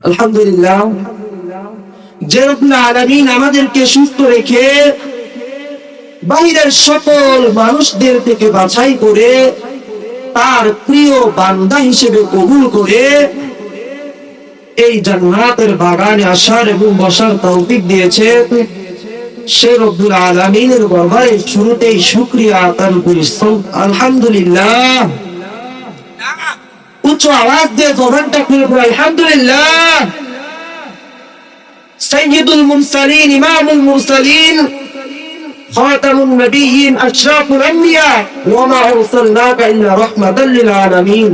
আলহামদুলিল্লাহ। আলামিন আমাদেরকে সুস্থ রেখে বাহিরের সকল মানুষদের থেকে বাছাই করে তার প্রিয় বান্দা হিসেবে কবুল করে এই জান্নাতের বাগানে আসার এবং বসার তৌফিক দিয়েছে। সে রব্বুল আলামিনের দরবারে শুরুতেই শুকরিয়া আদান করি। আলহামদুলিল্লাহ। আওয়াজ দিয়ে জবানটা খুলে পড়ে আলহামদুলিল্লাহ সৈয়দুল মুরসালিন ইমামুল মুরসালিন خاتم النبيين أشراف الأنبياء وما أرسلناك إلا رحمة للعالمين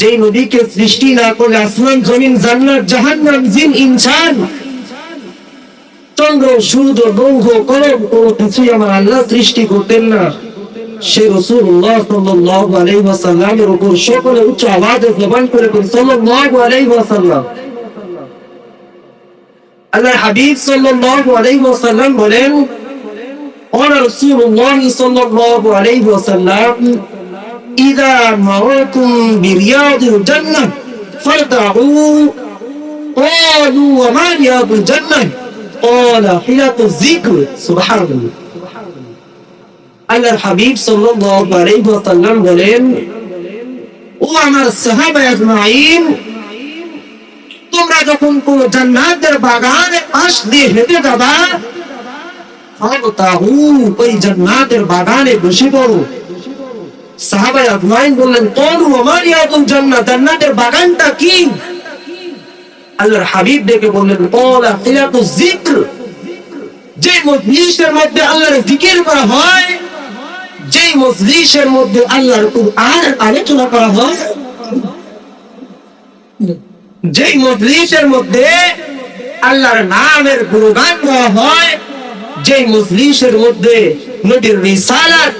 যেই নবীকে সৃষ্টি না করে আসমান জমিন জান্নাত জাহান্নাম জিন ইনসান চন্দ্র সূর্য লৌহ কলম কোনো কিছুই আমার আল্লাহ সৃষ্টি করতেন না সে রসুল্লাহ সাল্লাল্লাহু আলাইহি ওয়াসাল্লামের উপর সকলে উচ্চ আওয়াজে জবান করে বলেন সাল্লাল্লাহু আলাইহি ওয়াসাল্লাম আল্লাহ হাবিব সাল্লাল্লাহু আলাইহি ওয়াসাল্লাম বলেন قال رسول الله صلى الله عليه وسلم إذا مررتم برياض الجنة فارتعوا قالوا وما رياض الجنة قال حلة الذكر سبحان الله আল্লাহর হাবিব সাল্লাল্লাহু আলাইহি বলেন, ও আমার সাহাবা আজমাইন, তোমরা যখন কোন জান্নাতের বাগানের পাশ দিয়ে হেঁটে যাবা ফাগতাহু ওই জান্নাতের বাগানে বসে পড়ো। আজমাইন বললেন কোন আমার ইয়াতুল জান্নাত, জান্নাতের বাগানটা কি? আল্লাহর হাবিব ডেকে বললেন যে মজলিসের মধ্যে আল্লাহর জিকির করা হয় যেই মজলিসের মধ্যে আল্লাহর কুরআন আলোচনা করা হয়? যেই মজলিসের মধ্যে আল্লাহর নামের গুণগান করা হয়, যেই মজলিসের মধ্যে নবীর রিসালাত,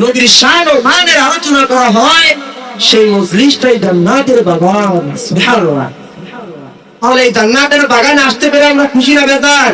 নবীর শান ও মানের আলোচনা করা হয়, সেই মজলিসটাই জান্নাতের বাগান। সুবহানাল্লাহ। তাহলে এই জান্নাতের বাগান আসতে পেরে আমরা খুশি না বেজার?